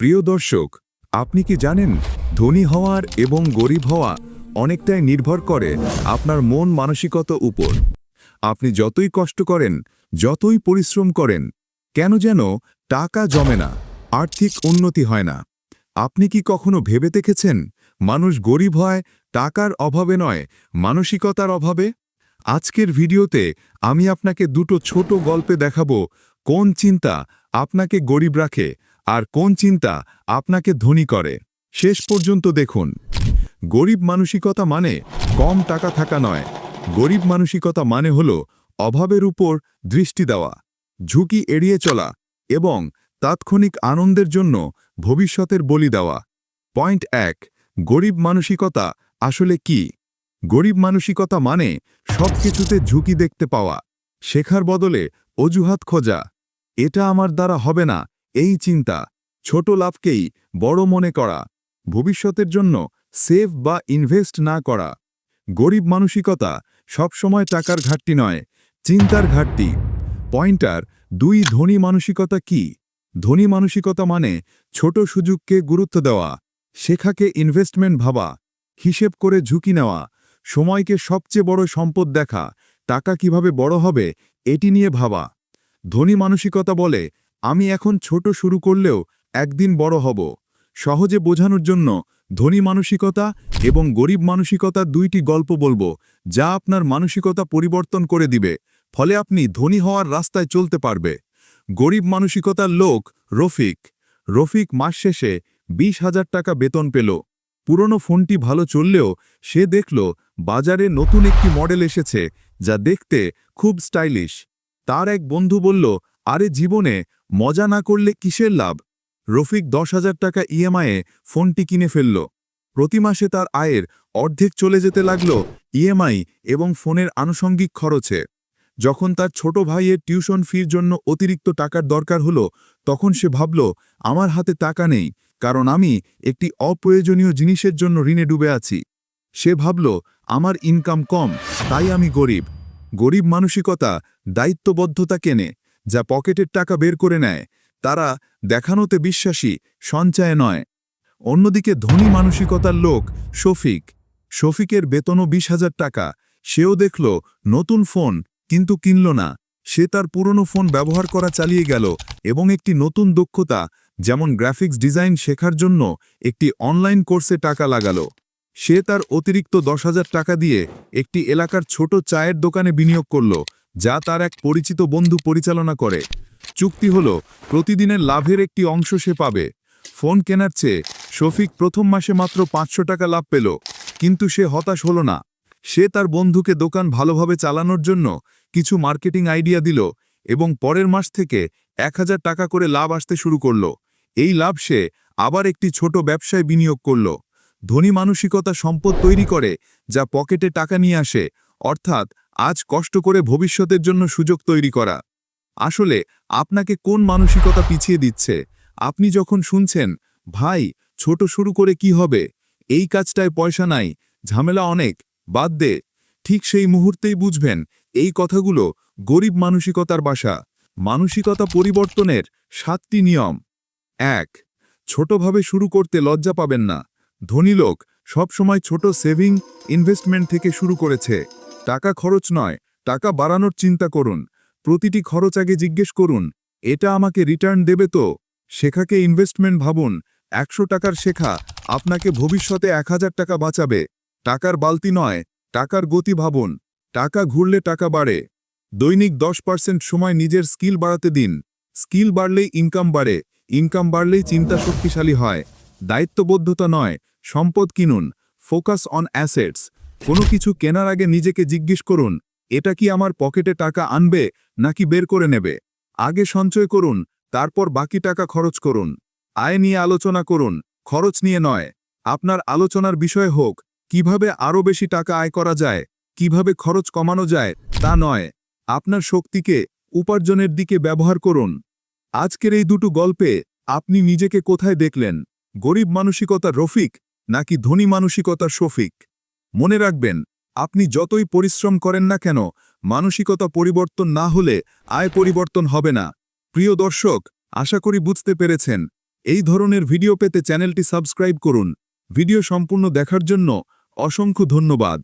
প্রিয় দর্শক, আপনি কি জানেন, ধনী হওয়ার এবং গরিব হওয়া অনেকটাই নির্ভর করে আপনার মন মানসিকতা উপর। আপনি যতই কষ্ট করেন, যতই পরিশ্রম করেন, কেন যেন টাকা জমে না, আর্থিক উন্নতি হয় না। আপনি কি কখনো ভেবে দেখেছেন, মানুষ গরিব হয় টাকার অভাবে নয়, মানসিকতার অভাবে? আজকের ভিডিওতে আমি আপনাকে দুটো ছোট গল্পে দেখাবো, কোন চিন্তা আপনাকে গরিব রাখে আর কোন চিন্তা আপনাকে ধনী করে? শেষ পর্যন্ত দেখুন। গরিব মানসিকতা মানে কম টাকা থাকা নয়। গরিব মানসিকতা মানে হল অভাবের উপর দৃষ্টি দেওয়া, ঝুঁকি এড়িয়ে চলা এবং তাৎক্ষণিক আনন্দের জন্য ভবিষ্যতের বলি দেওয়া। পয়েন্ট এক, গরিব মানসিকতা আসলে কি? গরিব মানসিকতা মানে সব কিছুতে ঝুঁকি দেখতে পাওয়া, শেখার বদলে অজুহাত খোঁজা। এটা আমার দ্বারা হবে না এই চিন্তা ছোট লাভকেই বড় মনে করা, ভবিষ্যতের জন্য সেভ বা ইনভেস্ট না করা। গরিব মানসিকতা সবসময় টাকার ঘাটতি নয়, চিন্তার ঘাটতি। পয়েন্টার, দুই ধনী মানসিকতা কি? ধনী মানসিকতা মানে ছোট সুযোগকে গুরুত্ব দেওয়া, শেখাকে ইনভেস্টমেন্ট ভাবা, হিসেব করে ঝুঁকি নেওয়া, সময়কে সবচেয়ে বড় সম্পদ দেখা, টাকা কীভাবে বড় হবে এটি নিয়ে ভাবা। ধনী মানসিকতা বলে আমি এখন ছোট শুরু করলেও একদিন বড় হব। সহজে বোঝানোর জন্য ধনী মানসিকতা এবং গরিব মানসিকতা দুইটি গল্প বলব, যা আপনার মানসিকতা পরিবর্তন করে দিবে, ফলে আপনি ধনী হওয়ার রাস্তায় চলতে পারবে। গরিব মানসিকতার লোক রফিক। রফিক মাস শেষে বিশ হাজার টাকা বেতন পেল। পুরনো ফোনটি ভালো চললেও সে দেখল বাজারে নতুন একটি মডেল এসেছে, যা দেখতে খুব স্টাইলিশ। তার এক বন্ধু বলল আরে জীবনে মজা না করলে কিসের লাভ? রফিক দশ হাজার টাকা ইএমআইয়ে ফোনটি কিনে ফেলল। প্রতি মাসে তার আয়ের অর্ধেক চলে যেতে লাগল ইএমআই এবং ফোনের আনুষঙ্গিক খরচে। যখন তার ছোট ভাইয়ের টিউশন ফির জন্য অতিরিক্ত টাকার দরকার হলো, তখন সে ভাবল, আমার হাতে টাকা নেই, কারণ আমি একটি অপ্রয়োজনীয় জিনিসের জন্য ঋণে ডুবে আছি। সে ভাবল, আমার ইনকাম কম, তাই আমি গরিব। গরিব মানসিকতা দায়িত্ববদ্ধতা কেনে যা পকেটের টাকা বের করে নেয়, তারা দেখানোতে বিশ্বাসী, সঞ্চয় নয়। অন্যদিকে ধনী মানসিকতার লোক শফিক। শফিকের বেতনও বিশ হাজার টাকা। সেও দেখল, নতুন ফোন, কিন্তু কিনল না। সে তার পুরনো ফোন ব্যবহার করা চালিয়ে গেল এবং একটি নতুন দক্ষতা, যেমন গ্রাফিক্স ডিজাইন শেখার জন্য একটি অনলাইন কোর্সে টাকা লাগালো। সে তার অতিরিক্ত দশ হাজার টাকা দিয়ে একটি এলাকার ছোট চায়ের দোকানে বিনিয়োগ করল। যা তার এক পরিচিত বন্ধু পরিচালনা করে। চুক্তি হল, প্রতিদিনের লাভের একটি অংশ সে পাবে। ফোন কেনার চেয়ে শফিক প্রথম মাসে মাত্র পাঁচশো টাকা লাভ পেল, কিন্তু সে হতাশ হল না। সে তার বন্ধুকে দোকান ভালোভাবে চালানোর জন্য কিছু মার্কেটিং আইডিয়া দিল এবং পরের মাস থেকে এক হাজার টাকা করে লাভ আসতে শুরু করল। এই লাভ সে আবার একটি ছোট ব্যবসায় বিনিয়োগ করল। ধনী মানসিকতা সম্পদ তৈরি করে, যা পকেটে টাকা নিয়ে আসে, অর্থাৎ আজ কষ্ট করে ভবিষ্যতের জন্য সুযোগ তৈরি করা। আসলে, আপনাকে কোন মানসিকতা পিছিয়ে দিচ্ছে? আপনি যখন শুনছেন, ভাই, ছোট শুরু করে কি হবে? এই কাজটায় পয়সা নাই, ঝামেলা অনেক, বাদ দে। ঠিক সেই মুহূর্তেই বুঝবেন, এই কথাগুলো গরিব মানসিকতার বাসা। মানসিকতা পরিবর্তনের সাতটি নিয়ম। এক, ছোটভাবে শুরু করতে লজ্জা পাবেন না। ধনী লোক সবসময় ছোট সেভিং, ইনভেস্টমেন্ট থেকে শুরু করেছে। টাকা খরচ নয়, টাকা বাড়ানোর চিন্তা করুন। প্রতিটি খরচ আগে জিজ্ঞেস করুন, এটা আমাকে রিটার্ন দেবে তো? শেখাকে ইনভেস্টমেন্ট ভাবুন, একশো টাকার শেখা আপনাকে ভবিষ্যতে এক হাজার টাকা বাঁচাবে। টাকার বালতি নয়, টাকার গতি ভাবুন, টাকা ঘুরলে টাকা বাড়ে। দৈনিক দশ পার্সেন্ট সময় নিজের স্কিল বাড়াতে দিন। স্কিল বাড়লেই ইনকাম বাড়ে, ইনকাম বাড়লেই চিন্তা শক্তিশালী হয়। দায়িত্ববদ্ধতা নয়, সম্পদ কিনুন, ফোকাস অন অ্যাসেটস। কোনো কিছু কেনার আগে নিজেকে জিজ্ঞেস করুন, এটা কি আমার পকেটে টাকা আনবে, নাকি বের করে নেবে? আগে সঞ্চয় করুন, তারপর বাকি টাকা খরচ করুন। আয় নিয়ে আলোচনা করুন, খরচ নিয়ে নয়। আপনার আলোচনার বিষয় হোক, কীভাবে আরও বেশি টাকা আয় করা যায়, কীভাবে খরচ কমানো যায়, তা নয়। আপনার শক্তিকে, উপার্জনের দিকে ব্যবহার করুন। আজকের এই দুটো গল্পে, আপনি নিজেকে কোথায় দেখলেন? গরিব মানসিকতা রফিক, নাকি ধনী মানসিকতা শফিক? মনে রাখবেন, আপনি যতই পরিশ্রম করেন না কেন, মানসিকতা পরিবর্তন না হলে আয় পরিবর্তন হবে না। প্রিয় দর্শক, আশা করি বুঝতে পেরেছেন। এই ধরনের ভিডিও পেতে চ্যানেলটি সাবস্ক্রাইব করুন। ভিডিও সম্পূর্ণ দেখার জন্য অসংখ্য ধন্যবাদ।